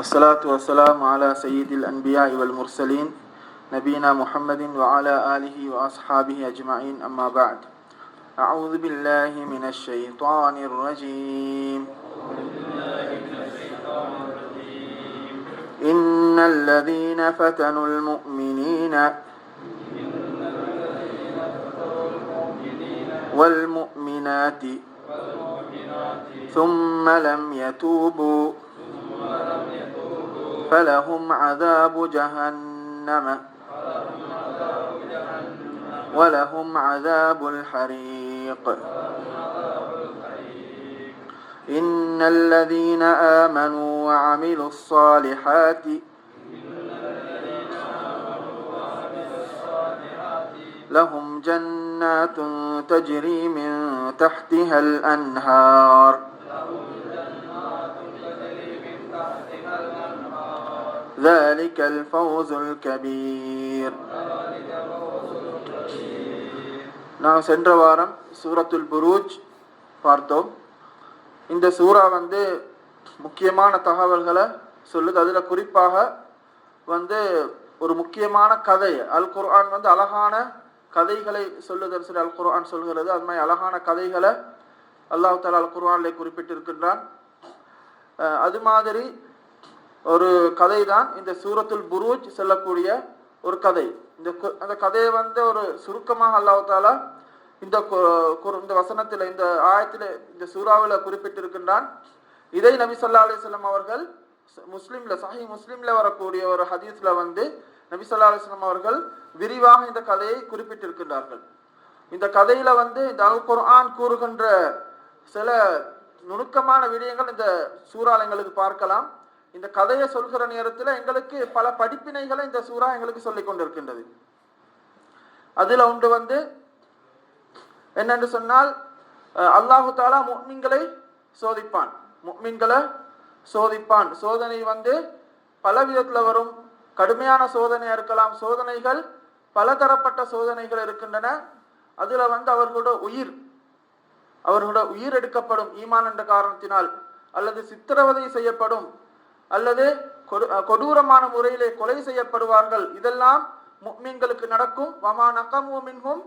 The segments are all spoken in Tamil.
والصلاة والسلام على سيد الأنبياء والمرسلين نبينا محمد وعلى آله وأصحابه أجمعين. أما بعد أعوذ بالله من الشيطان الرجيم. إن الذين فتنوا المؤمنين والمؤمنات ثم لم يتوبوا فلهم عذاب جهنم. ولهم عذاب الحريق. إن الذين آمنوا وعملوا الصالحات لهم جنات تجري من تحتها الأنهار. ذلك الفوز الكبير நான் சென்ற வாரம் சூரத்துல் புரூஜ் பார்த்தோம் இந்த சூறா வந்து முக்கியமான தகவல்களை சொல்லுது அதில் குறிப்பாக வந்து ஒரு முக்கியமான கதை அல் குர்ஆன் வந்து அழகான கதைகளை சொல்லுதல் சரி அல் குர்ஆன் சொல்கிறது அது மாதிரி அழகான கதைகளை அல்லாஹ் தாலா அல் குர்ஆனில் குறிப்பிட்டிருக்கின்றான் அஹ் அது மாதிரி ஒரு கதை தான் இந்த சூரத்துல் புரூஜ் செல்லக்கூடிய ஒரு கதை. இந்த அந்த கதையை வந்து ஒரு சுருக்கமாக அல்லாவத்தால இந்த கு- இந்த வசனத்தில் இந்த ஆயத்தில் இந்த சூறாவில் குறிப்பிட்டிருக்கின்றான். இதை நபி சொல்லா அலிஸ்லாம் அவர்கள் முஸ்லீம்ல சஹி முஸ்லீம்ல வரக்கூடிய ஒரு ஹதீஸ்ல வந்து நபி சொல்லா அலிஸ்லாம் அவர்கள் விரிவாக இந்த கதையை குறிப்பிட்டிருக்கின்றார்கள். இந்த கதையில வந்து இந்த அல் குர்ஆன் கூறுகின்ற சில நுணுக்கமான விடயங்கள் இந்த சூறால எங்களுக்கு பார்க்கலாம். இந்த கதையை சொல்கிற நேரத்தில் எங்களுக்கு பல படிப்பினைகளை இந்த சூறா எங்களுக்கு சொல்லிக் கொண்டிருக்கின்றது. அதில் ஒன்று வந்து என்னென்று சொன்னால் அல்லாஹு தாலா முக்மீன்களை சோதிப்பான். முக்மீன்களை சோதிப்பான். சோதனை வந்து பல விதத்தில் வரும். கடுமையான சோதனையாக இருக்கலாம். சோதனைகள் பலதரப்பட்ட சோதனைகள் இருக்கின்றன. அதில் வந்து அவர்களோட உயிர் அவர்களோட உயிர் எடுக்கப்படும் ஈமான் என்ற காரணத்தினால் அல்லது சித்திரவதை செய்யப்படும் அல்லது கொடு- கொடூரமான முறையிலே கொலை செய்யப்படுவார்கள். இதெல்லாம் முக்மீன்களுக்கு நடக்கும். வமா நகமு மின்ஹும்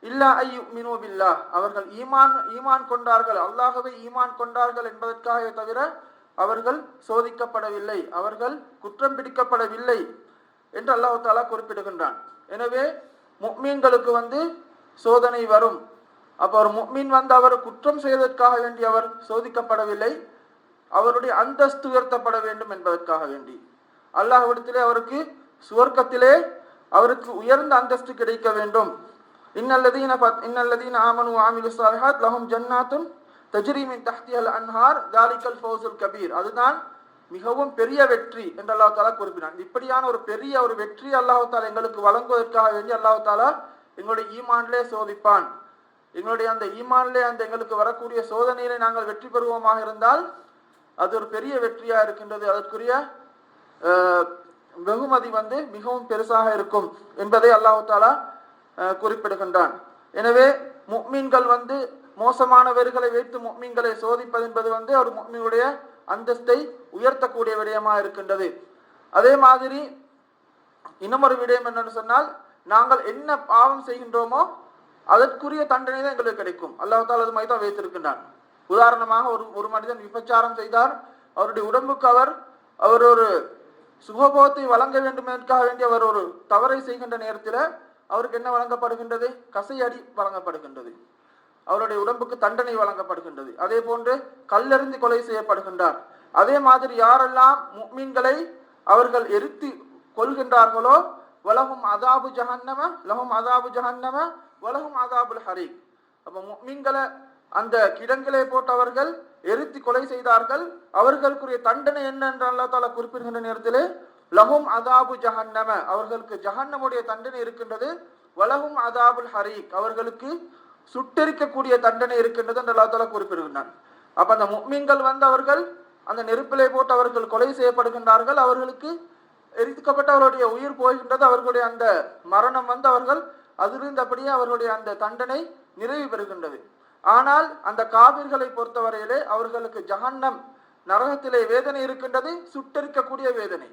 இல்லா ஐயு மினு பில்லா. அவர்கள் ஈமான் ஈமான் கொண்டார்கள். அல்லாகவே ஈமான் கொண்டார்கள் என்பதற்காக தவிர அவர்கள் சோதிக்கப்படவில்லை. அவர்கள் குற்றம் பிடிக்கப்படவில்லை என்று அல்லாஹ் தாலா குறிப்பிடுகின்றான். எனவே முக்மீன்களுக்கு வந்து சோதனை வரும். அப்போ ஒரு முக்மீன் வந்து அவர் குற்றம் செய்வதற்காக வேண்டி அவர் சோதிக்கப்படவில்லை. அவருடைய அந்தஸ்து உயர்த்தப்பட வேண்டும் என்பதற்காக வேண்டி. அல்லாஹ்விடத்திலே அவருக்கு சுவர்க்கத்திலே அவருக்கு உயர்ந்த அந்தஸ்து கிடைக்க வேண்டும். இன்னல்லதீன இன்னல்லதீன ஆமனு ஆமிலு சாலிஹாத் லஹும் ஜன்னாத்துன் அன்ஹார் தாலிகல் ஃபௌசுல் கபீர். அதுதான் மிகவும் பெரிய வெற்றி என்று அல்லாஹ் தாலா குறிப்பினான் இப்படியான ஒரு பெரிய ஒரு வெற்றி அல்லாஹு தாலா எங்களுக்கு வழங்குவதற்காக வேண்டி அல்லாஹு தாலா எங்களுடைய ஈமான்லே சோதிப்பான். எங்களுடைய அந்த ஈமான்லே அந்த எங்களுக்கு வரக்கூடிய சோதனையிலே நாங்கள் வெற்றி பெறுவோமாக இருந்தால் அது ஒரு பெரிய வெற்றியா இருக்கின்றது. அதற்குரிய வெகுமதி வந்து மிகவும் பெருசாக இருக்கும் என்பதை அல்லாஹு தாலா குறிப்பிடுகின்றான். எனவே முக்மீன்கள் வந்து மோசமானவர்களை வைத்து முக்மீன்களை சோதிப்பது என்பது வந்து ஒரு முக்மீனுடைய அந்தஸ்தை உயர்த்தக்கூடிய விடயமா இருக்கின்றது. அதே மாதிரி இன்னும் ஒரு விடயம் என்னன்னு சொன்னால் நாங்கள் என்ன பாவம் செய்கின்றோமோ அதற்குரிய தண்டனை தான் எங்களுக்கு கிடைக்கும். அல்லாஹ் அது மாதிரி தான் வைத்திருக்கின்றான். உதாரணமாக ஒரு ஒரு மனிதன் விபச்சாரம் செய்தார் அவருடைய உடம்புக்கு அவர் அவர் ஒரு சுகபோகத்தை வழங்க வேண்டும் என்பதற்காக வேண்டி அவர் ஒரு தவறை செய்கின்ற நேரத்தில் அவருக்கு என்ன வழங்கப்படுகின்றது? கசையடி வழங்கப்படுகின்றது. அவருடைய உடம்புக்கு தண்டனை வழங்கப்படுகின்றது. அதே போன்று கல்லெறிந்து கொலை செய்யப்படுகின்றார். அதே மாதிரி யாரெல்லாம் முக்மீன்களை அவர்கள் எரித்து கொள்கின்றார்களோ வலகும் அதாபு ஜஹன்னம லகும் அதாபு ஜஹன்னம வலகும் அதாபுல் ஹரீக் அப்போ முக்மீன்களை அந்த கிடங்கிலே போட்டவர்கள் எரித்து கொலை செய்தார்கள். அவர்களுக்குரிய தண்டனை என்ன என்று அல்லா தாலா குறிப்பிடுகின்ற நேரத்திலே லஹும் அதாபு ஜஹன்னம. அவர்களுக்கு ஜஹன்னமுடைய தண்டனை இருக்கின்றது. வலகும் அதாபுல் ஹரீக். அவர்களுக்கு சுட்டெரிக்கக்கூடிய தண்டனை இருக்கின்றது என்று அல்லா தாலா குறிப்பிடுகின்றான். அப்ப அந்த முக்மீன்கள் வந்து அவர்கள் அந்த நெருப்பிலே போட்டு அவர்கள் கொலை செய்யப்படுகின்றார்கள். அவர்களுக்கு எரிக்கப்பட்ட அவருடைய உயிர் போகின்றது. அவர்களுடைய அந்த மரணம் வந்து அவர்கள் அதிலிருந்து அப்படியே அவர்களுடைய அந்த தண்டனை நிறைவு பெறுகின்றது. ஆனால் அந்த காவிர்களை பொறுத்தவரையிலே அவர்களுக்கு ஜஹன்னம் நரகத்திலே வேதனை இருக்கின்றது சுட்டரிக்கக்கூடிய வேதனை.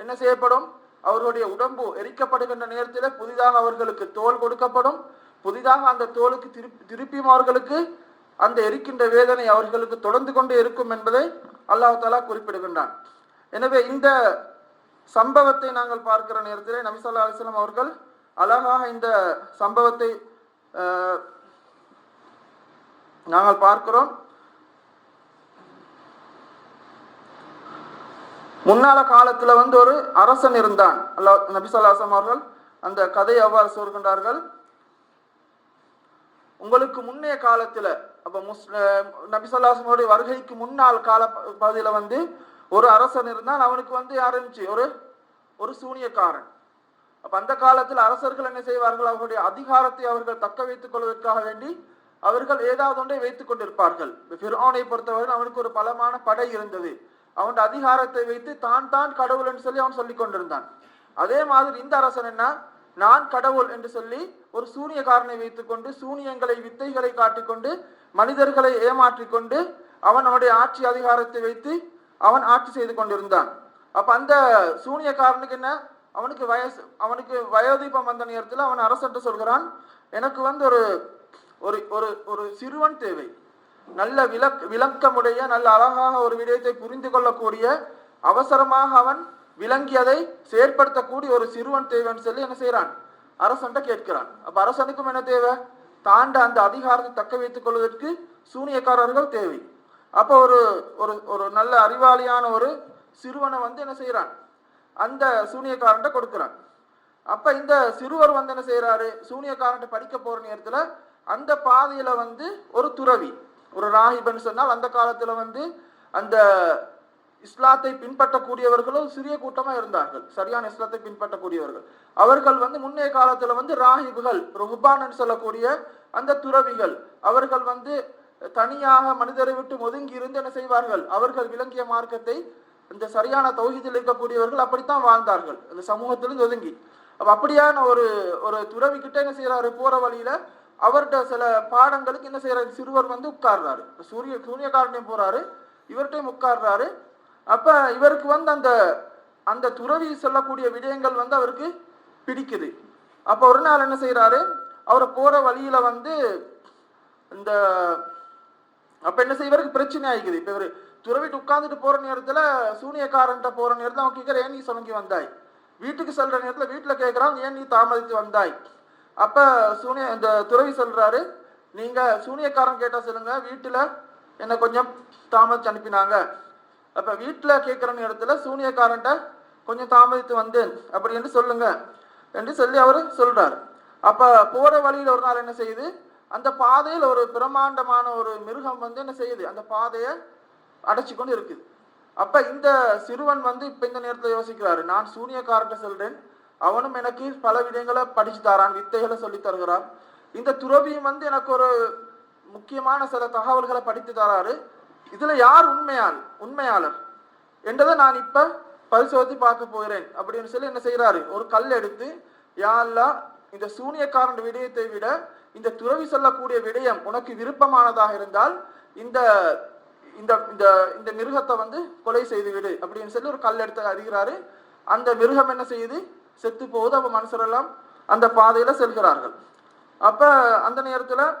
என்ன செய்யப்படும்? அவர்களுடைய உடம்பு எரிக்கப்படுகின்ற நேரத்தில் புதிதாக அவர்களுக்கு தோல் கொடுக்கப்படும். புதிதாக அந்த தோலுக்கு திருப்பி திருப்பியும் அவர்களுக்கு அந்த எரிக்கின்ற வேதனை அவர்களுக்கு தொடர்ந்து கொண்டே இருக்கும் என்பதை அல்லாஹ் தாலா குறிப்பிடுகின்றான். எனவே இந்த சம்பவத்தை நாங்கள் பார்க்கிற நேரத்தில் நபிசல்லா அலிஸ்லாம் அவர்கள் அழகாக இந்த சம்பவத்தை நாங்கள் பார்க்கிறோம். முன்னால காலத்துல வந்து ஒரு அரசன் இருந்தான். அல்லா நபிசல்லாசம் அவர்கள் அந்த கதை எவ்வாறு சொல்கின்றார்கள். உங்களுக்கு முன்னைய காலத்துல அப்ப முஸ் நபிசல்லாசனுடைய வருகைக்கு முன்னால் கால ப- பகுதியில வந்து ஒரு அரசன் இருந்தான். அவனுக்கு வந்து ஆரம்பிச்சு ஒரு ஒரு சூனியக்காரன். அப்ப அந்த காலத்தில் அரசர்கள் என்ன செய்வார்கள்? அவர்களுடைய அதிகாரத்தை அவர்கள் தக்க வைத்துக் கொள்வதற்காக வேண்டி அவர்கள் ஏதாவது ஒன்றை வைத்துக் கொண்டிருப்பார்கள். ஃபிர்ஆனை பொறுத்தவரை அவனுக்கு ஒரு பலமான படை இருந்தது. அவன் அதிகாரத்தை வைத்து தான் தான் கடவுள் என்று சொல்லி அவன் சொல்லிக் கொண்டிருந்தான். அதே மாதிரி இந்த அரசன் என்ன? நான் கடவுள் என்று சொல்லி ஒரு சூனியக்காரனை வைத்துக்கொண்டு சூனியங்களை வித்தைகளை காட்டிக்கொண்டு மனிதர்களை ஏமாற்றி கொண்டு அவன் அவனுடைய ஆட்சி அதிகாரத்தை வைத்து அவன் ஆட்சி செய்து கொண்டிருந்தான். அப்ப அந்த சூனியக்காரனுக்கு என்ன? அவனுக்கு வயசு அவனுக்கு வயோதீபம் வந்த நேரத்தில் அவன் அரசன்ட்டு சொல்கிறான். எனக்கு வந்து ஒரு ஒரு ஒரு ஒரு சிறுவன் தேவை. நல்ல விளக் விளக்கமுடைய நல்ல அழகாக ஒரு விடயத்தை புரிந்து கொள்ளக்கூடிய அவசரமாக அவன் விளங்கியதை செயற்படுத்தக்கூடிய ஒரு சிறுவன் தேவைன்னு சொல்லி என்ன செய்யறான் அரசன்ட்ட கேட்கிறான். அப்ப அரசனுக்கும் என்ன தேவை? தாண்ட அந்த அதிகாரத்தை தக்க வைத்துக் கொள்வதற்கு சூனியக்காரர்கள் தேவை. அப்ப ஒரு ஒரு ஒரு நல்ல அறிவாளியான ஒரு சிறுவனை வந்து என்ன செய்யறான் அந்த சூனியக்காரன்ட்ட கொடுக்கிறான். அப்ப இந்த சிறுவர் வந்து என்ன செய்யறாரு சூனியக்காரன்ட்ட படிக்க போற நேரத்துல அந்த பாதையில வந்து ஒரு துறவி ஒரு ராகிபன் சொன்னால் அந்த காலத்துல வந்து அந்த இஸ்லாத்தை பின்பற்றக்கூடியவர்களும் சிறிய கூட்டமா இருந்தார்கள். சரியான இஸ்லாத்தை பின்பற்றக்கூடியவர்கள். அவர்கள் வந்து முன்னைய காலத்துல வந்து ராஹிபுகள் ருஹ்பான் சொல்லக்கூடிய அந்த துறவிகள் அவர்கள் வந்து தனியாக மனிதரை விட்டு ஒதுங்கி இருந்து என்ன செய்வார்கள்? அவர்கள் விளங்கிய மார்க்கத்தை இந்த சரியான தௌஹீதில் இருக்கக்கூடியவர்கள் அப்படித்தான் வாழ்ந்தார்கள். அந்த சமூகத்திலிருந்து ஒதுங்கி. அப்ப அப்படியான ஒரு ஒரு துறவி கிட்ட என்ன செய்யறாரு போற வழியில அவர்கிட்ட சில பாடங்களுக்கு என்ன செய்யறாரு சிறுவர் வந்து உட்கார்றாரு. சூரிய சூரியகாரனையும் போறாரு. இவர்கிட்டையும் உட்கார்றாரு. அப்ப இவருக்கு வந்து அந்த அந்த துறவி சொல்லக்கூடிய விடயங்கள் வந்து அவருக்கு பிடிக்குது. அப்ப ஒரு நாள் என்ன செய்யறாரு அவர் போற வழியில வந்து இந்த அப்ப என்ன செய்வருக்கு பிரச்சனை ஆகிக்குது இப்ப இவரு துறவிட்டு உட்கார்ந்துட்டு போற நேரத்துல சூனியக்காரன்ட்ட போற நேரத்துல அவன் கேட்கிற ஏன் நீ சொன்னங்கி வந்தாய்? வீட்டுக்கு செல்ற நேரத்துல வீட்டுல கேட்கறான் ஏன் நீ தாமதித்து வந்தாய்? அப்ப சூனிய இந்த துறவி சொல்றாரு நீங்க சூனியக்காரன் கேட்டா சொல்லுங்க வீட்டுல என்ன கொஞ்சம் தாமதிச்சு அனுப்பினாங்க. அப்ப வீட்டுல கேட்கிற நேரத்துல சூனியக்காரன்ட்ட கொஞ்சம் தாமதித்து வந்தேன் அப்படி என்று சொல்லுங்க என்று சொல்லி அவர் சொல்றாரு. அப்ப போற வழியில ஒரு நாள் என்ன செய்யுது அந்த பாதையில் ஒரு பிரம்மாண்டமான ஒரு மிருகம் வந்து என்ன செய்யுது அந்த பாதையை அடைச்சி கொண்டு இருக்குது. அப்ப இந்த சிறுவன் வந்து இப்ப இந்த நேரத்தில் யோசிக்கிறாரு நான் சூனியக்காரன்ட்ட சொல்றேன் அவனும் எனக்கு பல விடயங்களை படிச்சு தரான் வித்தைகளை சொல்லி தருகிறான். இந்த துறவியும் வந்து எனக்கு ஒரு முக்கியமான சில தகவல்களை படித்து தராரு. இதுல யார் உண்மையாள் உண்மையாளர் என்றதை நான் இப்ப பரிசோதி பார்க்க போகிறேன். அப்படின்னு சொல்லி என்ன செய்யறாரு ஒரு கல் எடுத்து யாரெல்லாம் இந்த சூனியக்காரன் விடயத்தை விட இந்த துறவி சொல்லக்கூடிய விடயம் உனக்கு விருப்பமானதாக இருந்தால் இந்த இந்த இந்த இந்த மிருகத்தை வந்து கொலை செய்து விடு அப்படின்னு சொல்லி ஒரு கல் எடுத்து அறிகிறாரு. அந்த மிருகம் என்ன செய்யுது? செத்து போகுது. அப்ப மனுஷரெல்லாம் அந்த பாதையில செல்கிறார்கள். அப்ப அந்த நேரத்துல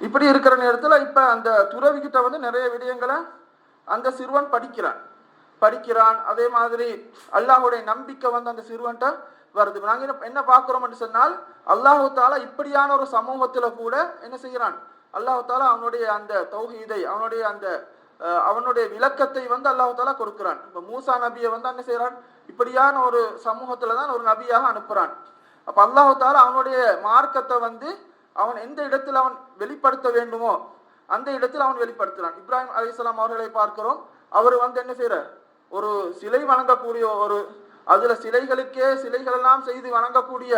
இப்படி இருக்கிற நேரத்துல இப்ப அந்த துறவி கிட்ட வந்து நிறைய விடயங்களை அந்த சிறுவன் படிக்கிறான். படிக்கிறான். அதே மாதிரி அல்லாஹுடைய நம்பிக்கை வந்து அந்த சிறுவன்கிட்ட வருது. நாங்க என்ன- என்ன சொன்னால் அல்லாஹு தாலா இப்படியான ஒரு சமூகத்துல கூட என்ன செய்யறான் அல்லாஹு தாலா அவனுடைய அந்த தௌஹீதை அவனுடைய அந்த அவனுடைய விளக்கத்தை வந்து அல்லாஹாலா கொடுக்கிறான். இப்ப மூசா நபியை வந்து என்ன செய்யறான் இப்படியான ஒரு சமூகத்தில் தான் ஒரு நபியாக அனுப்புறான். அப்ப அல்லாஹாலா அவனுடைய மார்க்கத்தை வந்து அவன் எந்த இடத்தில் அவன் வெளிப்படுத்த வேண்டுமோ அந்த இடத்தில் அவன் வெளிப்படுத்துறான். இப்ராஹிம் அலிஸ்லாம் அவர்களை பார்க்கிறோம். அவர் வந்து என்ன செய்கிறார் ஒரு சிலை வணங்கக்கூடிய ஒரு அதுல சிலைகளுக்கே சிலைகள் எல்லாம் செய்து வணங்கக்கூடிய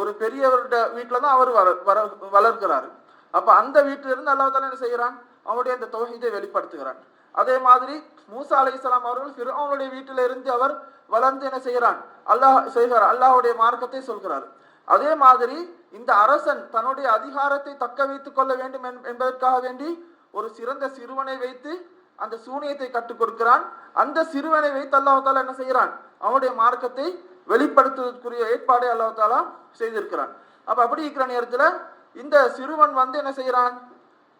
ஒரு பெரியவருடைய வீட்டுல தான் அவர் வர வளர்க்கிறாரு. அப்ப அந்த வீட்டிலிருந்து அல்லாஹ் என்ன செய்யறான் அவனுடைய அந்த தொகையை வெளிப்படுத்துகிறான். அதே மாதிரி மூசா அலைஹிஸ்ஸலாம் அவர்கள் ஃபிரோனுடைய வீட்டில இருந்து அவர் வளர்ந்து என்ன செய்கிறான்? அல்லாஹ் செய்கிறார். அல்லாஹுடைய மார்க்கத்தை சொல்கிறார். அதே மாதிரி இந்த அரசன் தன்னுடைய அதிகாரத்தை தக்க வைத்துக் கொள்ள வேண்டும் என்- என்பதற்காக வேண்டி ஒரு சிறந்த சிறுவனை வைத்து அந்த சூனியத்தை கற்றுக் கொடுக்கிறான். அந்த சிறுவனை வைத்து அல்லாஹ் என்ன செய்கிறான்? அவனுடைய மார்க்கத்தை வெளிப்படுத்துவதற்குரிய ஏற்பாடை அல்லாஹாலா செய்திருக்கிறான். அப்ப அப்படி இருக்கிற நேரத்துல இந்த சிறுவன் வந்து என்ன செய்யறான்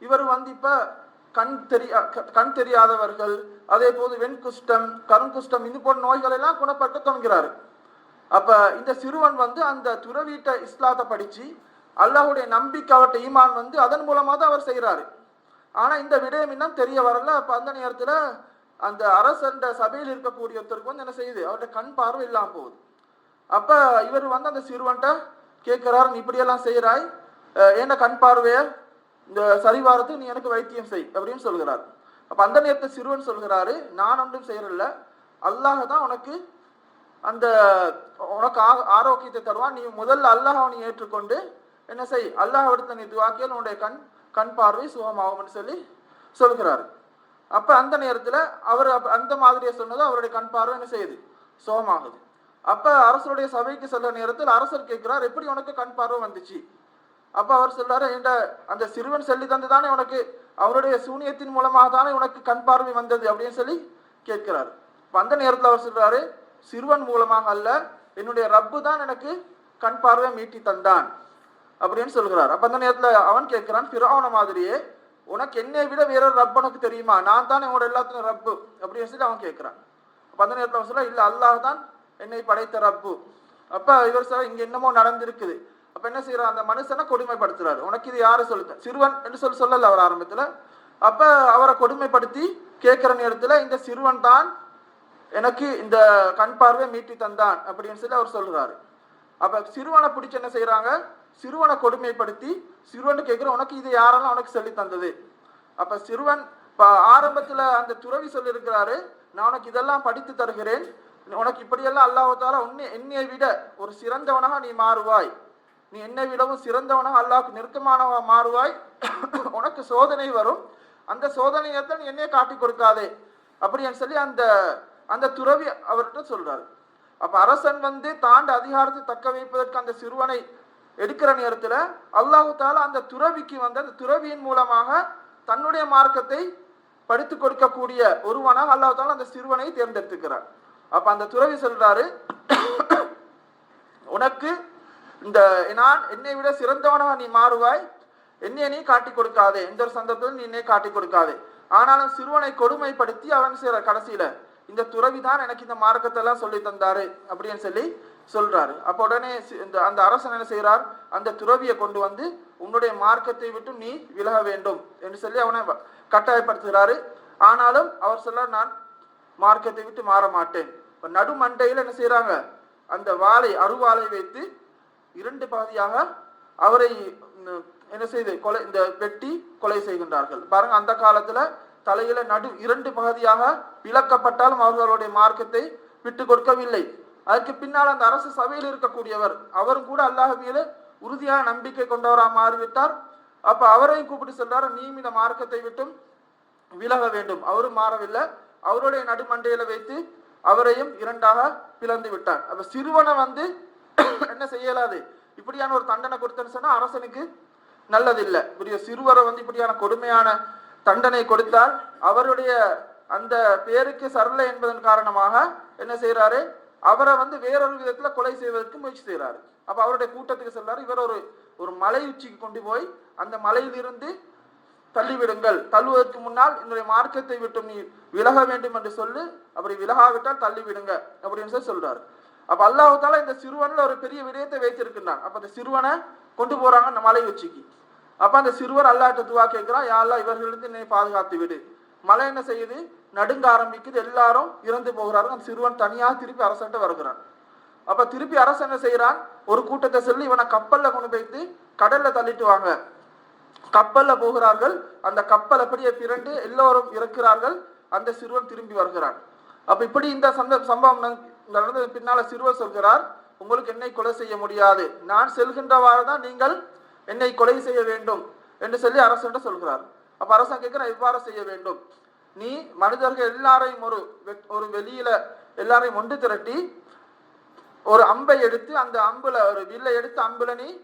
இவர் வந்து இப்ப கண் தெரியா கண் தெரியாதவர்கள் அதே போது வெண்குஷ்டம் கருங்குஷ்டம் இது போன்ற நோய்கள் எல்லாம் குணப்பட்டு தொடங்குகிறாரு. அப்ப இந்த சிறுவன் வந்து அந்த துறவீட்ட இஸ்லாத்தை படிச்சு அல்லாஹ்வுடைய நம்பிக்கை அவர்கிட்ட ஈமான் வந்து அதன் மூலமா தான் அவர் செய்கிறாரு. ஆனா இந்த விடயம் இன்னும் தெரிய வரல. அப்ப அந்த நேரத்துல அந்த அரசன்ற சபையில் இருக்கக்கூடிய ஒருத்தருக்கு வந்து என்ன செய்யுது? அவர்கிட்ட கண் பார்வை இல்லாம போகுது. அப்ப இவர் வந்து அந்த சிறுவன்ட்ட கேட்கிறாரு நீ இப்படியெல்லாம் செய்யறாய்? என்ன கண் பார்வைய? இந்த சரிவாரத்துக்கு நீ எனக்கு வைத்தியம் செய் அப்படின்னு சொல்கிறார். அப்ப அந்த நேரத்தை சிறுவன் சொல்கிறாரு நான் ஒன்றும் செய்யறதில்ல. அல்லாஹ் தான் உனக்கு அந்த உனக்கு ஆரோக்கியத்தை தருவான். நீ முதல்ல அல்லாஹ் நீ ஏற்றுக்கொண்டு என்ன செய் அல்லாஹ் எடுத்த நீ துவாக்கியல் உன்னுடைய கண் கண் பார்வை சுகமாகும்னு சொல்லி சொல்கிறாரு. அப்ப அந்த நேரத்துல அவர் அந்த மாதிரியே சொன்னது அவருடைய கண் பார்வை என்ன செய்யுது? சுகமாகுது. அப்ப அரசருடைய சபைக்கு செல்ல நேரத்தில் அரசர் கேட்கிறார் எப்படி உனக்கு கண் பார்வை வந்துச்சு? அப்ப அவர் சொல்றாரு இந்த அந்த சிறுவன் சொல்லி தந்து தானே உனக்கு அவருடைய சூனியத்தின் மூலமாக தானே உனக்கு கண் பார்வை வந்தது? அப்படின்னு சொல்லி கேட்கிறாரு. அந்த நேரத்தில் அவர் சொல்றாரு சிறுவன் மூலமாக அல்ல என்னுடைய ரப்பு தான் எனக்கு கண் பார்வை மீட்டி தந்தான். அப்படின்னு சொல்கிறார். அப்ப அந்த நேரத்துல அவன் கேட்கிறான் பிறவன மாதிரியே உனக்கு என்னை விட வேறொரு ரப் உனக்கு தெரியுமா? நான் தான் உங்களோட எல்லாத்துக்கும் ரப்பு. அப்படின்னு சொல்லி அவன் கேட்கிறான். அப்ப அந்த நேரத்துல அவன் சொல்ல இல்ல அல்லாஹ் தான் என்னை படைத்த ரப்பு. அப்ப இவர் சொல்ல இங்க என்னமோ நடந்திருக்குது. அப்ப என்ன செய்யறார் அந்த மனுஷனை கொடுமைப்படுத்துறாரு. உனக்கு இது யாரு சொல்லுது சிறுவன் என்று சொல்லி சொல்லல அவர் ஆரம்பத்துல. அப்ப அவரை கொடுமைப்படுத்தி கேட்கிற நேரத்துல இந்த சிறுவன் தான் எனக்கு இந்த கண் பார்வை மீட்டி தந்தான் அப்படின்னு சொல்லி அவர் சொல்றாரு. அப்ப சிறுவனை பிடிச்சி என்ன செய்யறாங்க சிறுவனை கொடுமைப்படுத்தி சிறுவன் கேட்கிற உனக்கு இது யாரெல்லாம் உனக்கு சொல்லி தந்தது? அப்ப சிறுவன் இப்ப ஆரம்பத்துல அந்த துறவி சொல்லியிருக்கிறாரு நான் உனக்கு இதெல்லாம் படித்து தருகிறேன். உனக்கு இப்படியெல்லாம் அல்லாஹால உன்னை என்னை விட ஒரு சிறந்தவனாக நீ மாறுவாய். நீ என்னை விடவும் சிறந்தவனாக அல்லாவுக்கு நெருக்கமானவா மாறுவாய்? உனக்கு சோதனை வரும். அந்த சோதனையை தான் நீ காட்டி கொடுக்காதே. அப்படின்னு சொல்லி அந்த அந்த துறவி அவர்கிட்ட சொல்றாரு. அப்ப அரசன் வந்து தாண்ட அதிகாரத்தை தக்க வைப்பதற்கு அந்த சிறுவனை எடுக்கிற நேரத்துல அல்லாஹு தாலா அந்த துறவிக்கு வந்து அந்த துறவியின் மூலமாக தன்னுடைய மார்க்கத்தை படித்து கொடுக்கக்கூடிய ஒருவனாக அல்லாஹு தாலா அந்த சிறுவனை தேர்ந்தெடுத்துக்கிறார். அப்ப அந்த துறவி சொல்றாரு உனக்கு இந்த நான் என்னை விட சிறந்தவனாக நீ மாறுவாய். என்னை நீ காட்டி கொடுக்காதே. எந்த ஒரு சந்தர்ப்பத்தில் நீ என்னை காட்டி கொடுக்காதே. ஆனாலும் சிறுவனை கொடுமைப்படுத்தி அவன் செய்ற கடைசியில இந்த துறவி தான் எனக்கு இந்த மார்க்கத்தை எல்லாம் சொல்லி தந்தாரு அப்படின்னு சொல்லி சொல்றாரு. அப்ப உடனே இந்த அந்த அரசன் என்ன செய்யறார் அந்த துறவியை கொண்டு வந்து உன்னுடைய மார்க்கத்தை விட்டு நீ விலக வேண்டும் என்று சொல்லி அவனை கட்டாயப்படுத்துகிறாரு. ஆனாலும் அவர் சொல்ல நான் மார்க்கத்தை விட்டு மாற மாட்டேன். இப்ப நடுமண்டையில் என்ன செய்யறாங்க அந்த வாளை அருவாளை வைத்து இரண்டு பாதியாக அவரை என்ன செய்து கொலை இந்த வெட்டி கொலை செய்கின்றார்கள். பாருங்க அந்த காலத்துல தலையில நடு இரண்டு பகுதியாக விளக்கப்பட்டாலும் அவர்களுடைய மார்க்கத்தை விட்டு கொடுக்கவில்லை. அதற்கு பின்னால் அந்த அரசு சபையில் இருக்கக்கூடியவர் அவரும் கூட அல்லாஹ் மீது உறுதியான நம்பிக்கை கொண்டவராக மாறிவிட்டார். அப்ப அவரையும் கூப்பிட்டு சென்றார் நீயும் இந்த மார்க்கத்தை விட்டும் விலக வேண்டும். அவரும் மாறவில்லை. அவருடைய நடுமண்டையில வைத்து அவரையும் இரண்டாக பிளந்து விட்டார். அப்ப சிறுவனை வந்து என்ன செய்யலாது இப்படியான ஒரு தண்டனை கொடுத்தேன்னு சொன்னா அரசனுக்கு நல்லதில்லை. இப்படிய சிறுவரை வந்து இப்படியான கொடுமையான தண்டனை கொடுத்தால் அவருடைய அந்த பேருக்கு சரல என்பதன் காரணமாக என்ன செய்யறாரு அவரை வந்து வேறொரு விதத்துல கொலை செய்வதற்கு முயற்சி செய்யறாரு அப்ப அவருடைய கூட்டத்துக்கு செல்றாரு. இவர் ஒரு ஒரு மலை உச்சிக்கு கொண்டு போய் அந்த மலையிலிருந்து தள்ளிவிடுங்கள். தள்ளுவதற்கு முன்னால் என்னுடைய மார்க்கத்தை விட்டு நீ விலக வேண்டும் என்று சொல்லு. அப்படி விலகாவிட்டால் தள்ளிவிடுங்க. அப்படின்னு சொல்லி சொல்றாரு. அப்ப அல்லாஹால இந்த சிறுவன்ல ஒரு பெரிய விடயத்தை வைத்திருக்கிறான் அப்ப அந்த சிறுவனை கொண்டு போறாங்க அந்த மலை உச்சிக்கு அப்ப அந்த சிறுவர் அல்லாட்ட துவா கேட்கிறான் யாரெல்லாம் இவர்களிருந்து என்னை பாதுகாத்து விடு. மலை என்ன செய்யுது? நடுங்க ஆரம்பிக்குது எல்லாரும் இறந்து போகிறார்கள். அந்த சிறுவன் தனியாக திருப்பி அரசன்ட்ட வருகிறான். அப்ப திருப்பி அரசு என்ன செய்யறான் ஒரு கூட்டத்தை சொல்லி இவனை கப்பல்ல கொண்டு போயிட்டு கடல்ல தள்ளிட்டு வாங்க. கப்பல்ல போகிறார்கள். அந்த கப்பல் அப்படியே பிறண்டு எல்லோரும் இறக்கிறார்கள். அந்த சிறுவன் திரும்பி வருகிறான். அப்ப இப்படி இந்த சந்த சம்பவம் நட- நடந்தது. பின்னால சிறுவர் சொல்கிறார் உங்களுக்கு என்னை கொலை செய்ய முடியாது. நான் செல்கின்றவாறு தான் நீங்கள் என்னை கொலை செய்ய வேண்டும் என்று சொல்லி அரசன்ட்ட சொல்கிறார். அப்ப அரசன் கேட்கிற இவ்வாறு செய்ய வேண்டும். நீ மனிதர்கள் எல்லாரையும் ஒரு வெ- ஒரு வெளியில எல்லாரையும் ஒன்று திரட்டி ஒரு அம்பை எடுத்து அந்த அம்புல ஒரு வில்லை எடுத்து அம்புல நீ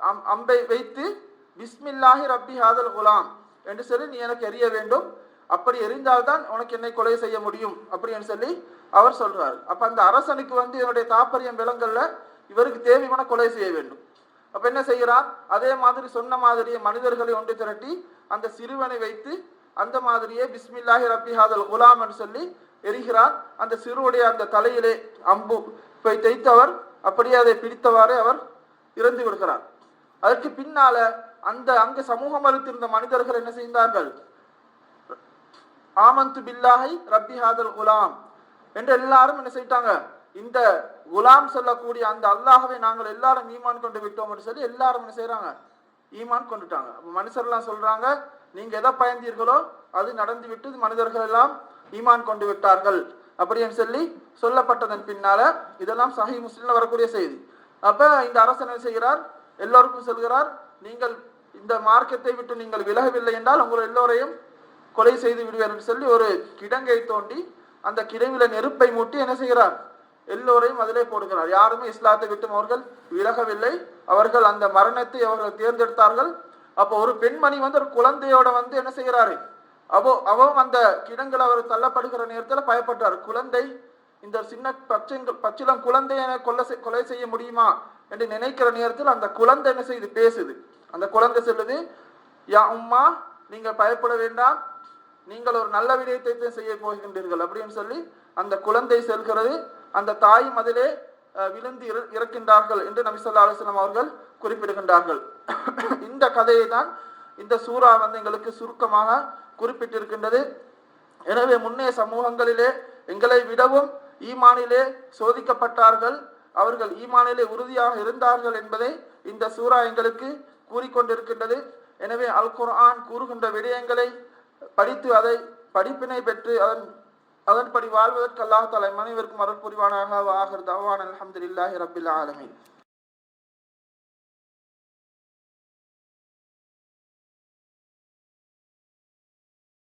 அம்- அம்பை வைத்து பிஸ்மில்லாஹி ரப்பி ஹாதல் குலாம் என்று சொல்லி நீ எனக்கு எரிய வேண்டும். அப்படி எரிந்தால்தான் உனக்கு என்னை கொலை செய்ய முடியும் அப்படின்னு சொல்லி அவர் சொல்றாரு. அப்ப அந்த அரசனுக்கு வந்து இவனுடைய தாற்பயம் விலங்கல்ல இவருக்கு தேவையான கொலை செய்ய வேண்டும். அப்ப என்ன செய்கிறார்? அதே மாதிரி சொன்ன மாதிரியே மனிதர்களை ஒன்று திரட்டி அந்த சிறுவனை வைத்து அந்த மாதிரியே பிஸ்மில்லாஹி ரபிஹாதல் குலாம் என்று சொல்லி எரிகிறார். அந்த சிறுவனுடைய அந்த தலையிலே அம்பு போய் தைத்தவர் அப்படியே அதை பிடித்தவாறே அவர் இறந்து விடுகிறார். அதற்கு பின்னால அந்த அங்கு சமூகம் அளித்திருந்த மனிதர்கள் என்ன செய்தார்கள்? ஆமந்து பில்லாஹை ரப்பி ஹாதல் குலாம் என்று எல்லாரும் என்ன செய்தாங்க இந்த குலாம் சொல்லக்கூடிய அந்த அல்லாஹவை நாங்கள் எல்லாரும் ஈமான் கொண்டு விட்டோம் என்று சொல்லி எல்லாரும் என்ன செய்யறாங்க ஈமான் கொண்டுட்டாங்க. அப்ப மனுஷர்லாம் சொல்றாங்க நீங்க எதை பயந்தீர்களோ அது நடந்து விட்டு மனிதர்கள் எல்லாம் ஈமான் கொண்டு விட்டார்கள் அப்படின்னு சொல்லி சொல்லப்பட்டதன் பின்னால இதெல்லாம் சஹி முஸ்லிம்ல வரக்கூடிய செய்தி. அப்ப இந்த அரசன் என்ன செய்கிறார்? எல்லோருக்கும் சொல்கிறார் நீங்கள் இந்த மார்க்கத்தை விட்டு நீங்கள் விலகவில்லை என்றால் உங்கள் எல்லோரையும் கொலை செய்து விடுவார் என்று சொல்லி ஒரு கிடங்கை தோண்டி அந்த கிடங்கில நெருப்பை மூட்டி என்ன செய்கிறார்? எல்லோரையும் அதிலே போடுகிறார். யாருமே இஸ்லாத்தை விட்டு அவர்கள் விலகவில்லை. அவர்கள் அந்த மரணத்தை அவர்கள் தேர்ந்தெடுத்தார்கள். அப்போ ஒரு பெண்மணி வந்து ஒரு குழந்தையோட வந்து என்ன செய்கிறாரு? அவோ அவன் அந்த கிடங்கில் அவர் தள்ளப்படுகிற நேரத்தில் பயப்பட்டார். குழந்தை இந்த சின்ன பச்சைங்கள் பச்சிலம் குழந்தையை கொலை செய்- கொலை செய்ய முடியுமா என்று நினைக்கிற நேரத்தில் அந்த குழந்தை என்ன செய்யுது பேசுது. அந்த குழந்தை சொல்லுது யா உம்மா நீங்க பயப்பட வேண்டாம். நீங்கள் ஒரு நல்ல விடயத்தை செய்ய போகின்றீர்கள் அப்படின்னு சொல்லி அந்த குழந்தை செல்கிறது. அந்த தாயும் அதிலே விழுந்து இற- இறக்கின்றார்கள் என்று நபிசல்லா அலுவலம் அவர்கள் குறிப்பிடுகின்றார்கள். இந்த கதையை தான் இந்த சூறா வந்து எங்களுக்கு சுருக்கமாக குறிப்பிட்டிருக்கின்றது. எனவே முன்னே சமூகங்களிலே எங்களை விடவும் ஈமானிலே சோதிக்கப்பட்டார்கள். அவர்கள் ஈமானிலே உறுதியாக இருந்தார்கள் என்பதை இந்த சூறா எங்களுக்கு கூறிக்கொண்டிருக்கின்றது. எனவே அல் குர்ஆன் கூறுகின்ற விடயங்களை படித்து அதை படிப்பினை பெற்று அதன் அதன்படி வாழ்வதற்கு அல்லாஹ் தலை மனைவருக்கும் அருள் புரிவானாக ஆகிறது அவான் அலமதுல்லாஹி ரபில் ஆலமின்.